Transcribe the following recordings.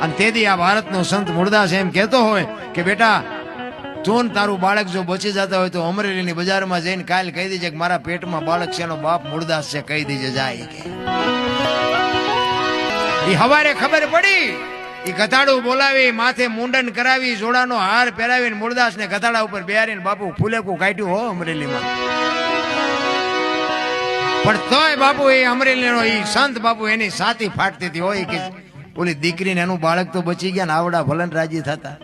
અને તેથી આ ભારતનો સંત મુરદાસ એમ કહેતો હોય કે બેટા, તું તારું બાળક જો બચી જતા હોય તો અમરેલીની બજારમાં જઈને કાલ કહી દેજે કે મારા પેટમાં બાળક છે, એનો બાપ મુરદાસ છે, કહી દેજે, જાય કે. એ હવારે ખબર પડી એ ગધાડું બોલાવી, માથે મુંડન કરાવી, જોડાનો હાર પહેરાવીને મૂળદાસ ને ગધાડા ઉપર બેહારીને બાપુ ફૂલેકું કાઢ્યું હો અમરેલીમાં. પણ તોય બાપુ એ અમરેલીનો એ સંત બાપુ એની સાથી ફાટતી હતી, હોય કે ઓલી દીકરીને એનું બાળક તો બચી ગયા ને આવડા ભલન રાજી થતા.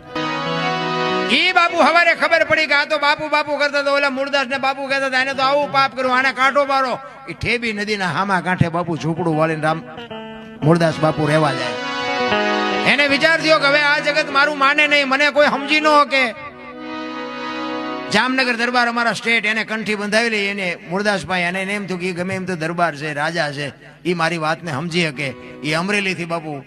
ઈ બાપુ હવારે ખબર પડી કે આ તો બાપુ બાપુ કરતા તો ઓલા મૂળદાસ ને બાપુ કહેતા હતા એને તો આવું પાપ કર્યું આને કાંટો મારો. એ ઠેબી નદીના હામા કાંઠે બાપુ ઝૂંપડું વાળીને રામ મૂળદાસ બાપુ રહેવા જાય. એને વિચાર થયો કે હવે આ જગત મારું માને નહીં, મને કોઈ સમજી ન કે જામનગર દરબાર અમારા સ્ટેટ એને કંઠી બંધાવેલી, એને મુરદાસભાઈ અને એને એમ થયું કે ગમે એમ તો દરબાર છે, રાજા છે એ મારી વાતને સમજી શકે. એ અમરેલીથી બાપુ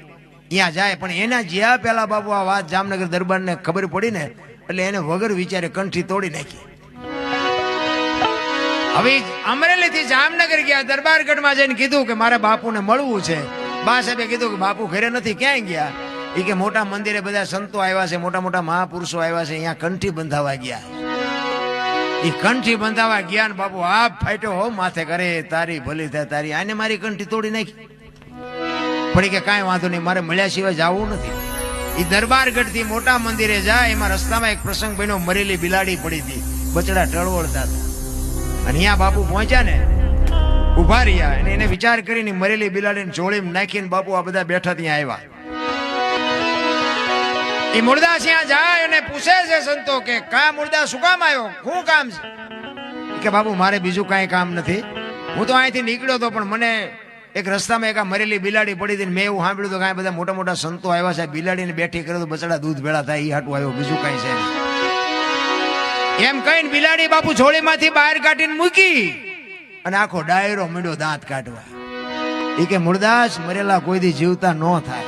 ત્યાં જાય, પણ એના જ્યાં પેલા બાપુ આ વાત જામનગર દરબારને ખબર પડી ને એટલે એને વગર વિચારે કંઠી તોડી નાખી. હવે અમરેલીથી જામનગર ગયા, દરબારગઢમાં જઈને કીધું કે મારે બાપુને મળવું છે. બા સાહેબે કીધું કે બાપુ ઘરે નથી, ક્યાંય ગયા? એ કે મોટા મંદિરે બધા સંતો આવ્યા છે, મોટા મોટા મહાપુરુષો આવ્યા છે, અહીંયા કંઠી બંધાવા ગયા. એ કંઠી બંધાવા ગયા ને બાપુ આ ફાટ્યો હો, માથે કરે, તારી ભલી થાય, તારી આને મારી કંઠી તોડી નાખી. પડી કે કાંઈ વાંધો નહીં, મારે મળ્યા સિવાય જવું નથી. એ દરબારગઢથી મોટા મંદિરે જાય, એમાં રસ્તામાં એક પ્રસંગ બન્યો, મરેલી બિલાડી પડી હતી. બચડા ટળવળતા હતા. અને અહીંયા બાપુ પહોંચ્યા ને ઊભા રહ્યા. અને એને વિચાર કરીને મરેલી બિલાડીને જોડીમાં નાખીને બાપુ આ બધા બેઠા ત્યાં આવ્યા. એ મુર્દા ત્યાં જાય અને પૂછે છે સંતો કે, કા મુર્દા, શું કામ આવ્યો? શું કામ છે? કે, બાપુ, મારે બીજું કાંઈ કામ નથી. હું તો અહીંથી નીકળ્યો હતો પણ મને એક રસ્તામાં એક આ મરેલી બિલાડી પડી હતી મેં એવું સાંભળ્યું તો કાંઈ બધા મોટા મોટા સંતો આવ્યા છે. બિલાડીને બેઠી કરે તો બચડા દૂધ ભેળા થાય એ હાટું આવ્યો, બીજું કાંઈ છે એમ કહીને બિલાડી બાપુ છોડીમાંથી બહાર કાઢીને મૂકી અને આખો ડાયરો મીડો દાંત કાઢવા. એ કે, મુરદાસ, મરેલા કોઈ દી જીવતા ન થાય.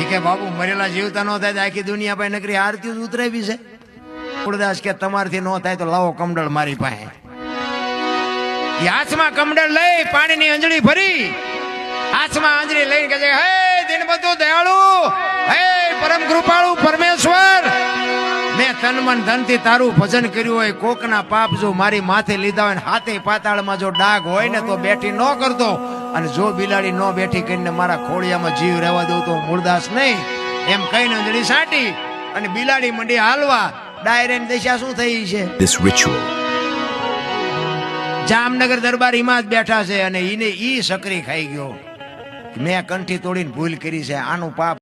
એ કે, બાપુ, મરેલા જીવતા ન થાય તો આખી દુનિયા પાસે નકરી આરતી ઉતરાવી છે. મુરદાસ કે, તમારથી ન થાય તો લાવો કમડળ મારી પાસે. એ હાથમાં કમડળ લઈ પાણીની અંજળી ભરી, હાથમાં અંજળી લઈને કહે છે, હે દિન બધું દયાળુ, હે પરમ કૃપાળુ પરમેશ્વર, મેં તન મન ધનથી તારું ભજન કર્યું હોય, કોકના પાપ જો મારી માથે લીધા હોય હાથે પાતાળમાં જો ડાઘ હોય ને તો બેઠી ન કરતો. અને જો બિલાડી ન બેઠી કરીને મારા ખોળિયામાં જીવ રહેવા દઉં તો મૂળદાસ નહીં. એમ કહીને અંજળી સાટી અને બિલાડી મંડી હાલવા. ડાયરેન દિશા શું થઈ છે? This ritual જામનગર દરબાર જ બેઠા છે અને એને ઈ સકરી ખાઈ ગયો. મેં કંઠી તોડીને ભૂલ કરી છે. આનું પાપ